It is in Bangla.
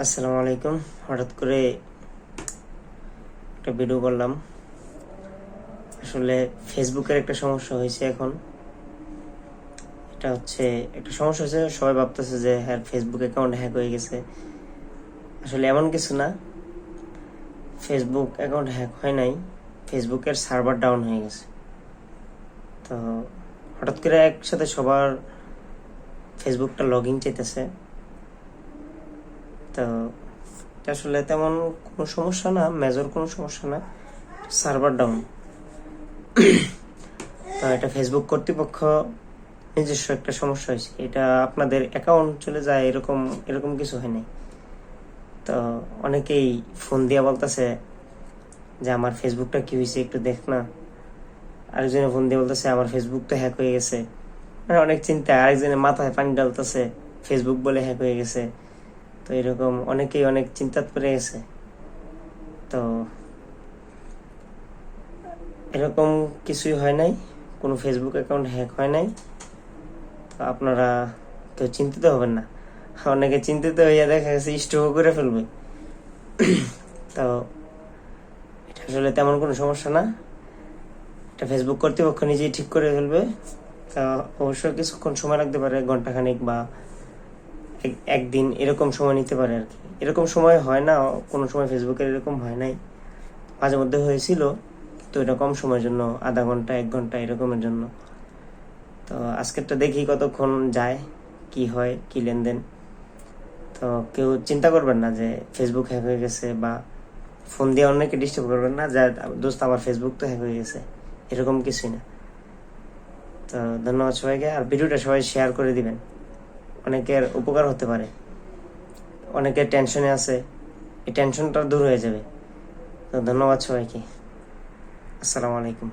আসসালামু আলাইকুম। হঠাৎ করে একটা ভিডিও করলাম। আসলে ফেসবুকের একটা সমস্যা হয়েছে এখন। এটা হচ্ছে একটা সমস্যা হয়েছে, সবাই ভাবতেছে যে হ্যাঁ ফেসবুক অ্যাকাউন্ট হ্যাক হয়ে গেছে। আসলে এমন কিছু না। ফেসবুক অ্যাকাউন্ট হ্যাক হয় নাই। ফেসবুকের সার্ভার ডাউন হয়ে গেছে। তো হঠাৎ করে একসাথে সবার ফেসবুকটা লগ ইন চাইতেছে। তো আসলে তেমন কোনো সমস্যা না মেজর কোনো সমস্যা না। সার্ভার ডাউন তো এটা ফেসবুক কর্তৃপক্ষ নিজস্ব একটা সমস্যা হয়েছে। এটা আপনাদের অ্যাকাউন্ট চলে যায় এরকম এরকম কিছু হয় নাই। তো অনেকেই ফোন দিয়ে বলতেছে যে, আমার ফেসবুকটা কি হয়েছে একটু দেখ না। আরেকজনে ফোন দিয়ে বলতেছে, আমার ফেসবুক তো হ্যাক হয়ে গেছে। মানে অনেক চিন্তা আরেকজনের মাথায় পানি ডালতেছে ফেসবুক বলে হ্যাক হয়ে গেছে। তো এরকম অনেকেই অনেক চিন্তাত পড়ে গেছে তো এরকম কিছুই হয় নাই, কোনো ফেসবুক অ্যাকাউন্ট হ্যাক হয় নাই। তো আপনারা কেউ চিন্তিত হবেন না। অনেকে চিন্তিত হইয়া দেখা গেছে স্টোভ করে ফেলবে। তো এটা আসলে তেমন কোনো সমস্যা না। এটা ফেসবুক কর্তৃপক্ষ নিজেই ঠিক করে ফেলবে। তা অবশ্যই কিছুক্ষণ সময় লাগতে পারে, ঘন্টাখানেক বা একদিন এরকম সময় নিতে পারে আর কি। এরকম সময় হয় না, কোনো সময় ফেসবুকের এরকম হয় নাই। মাঝে মধ্যে হয়েছিল তো এটা কম সময়ের জন্য, আধা ঘণ্টা, এক ঘণ্টা এরকমের জন্য। তো আজকেরটা দেখি কতক্ষণ যায়, কি হয়, কি লেনদেন। তো কেউ চিন্তা করবেন না যে ফেসবুক হ্যাক হয়ে গেছে বা ফোন দিয়ে অনেকে ডিস্টার্ব করবেন না, যা দোস্ত আমার ফেসবুক তো হ্যাক হয়ে গেছে, এরকম কিছুই না। তো ধন্যবাদ সবাইকে, আর ভিডিওটা সবাই শেয়ার করে দিবেন। অনেকের উপকার হতে পারে। অনেকের টেনশনে আছে। এই টেনশনটা দূর হয়ে যাবে। তো ধন্যবাদ সবাইকে। আসসালামু আলাইকুম।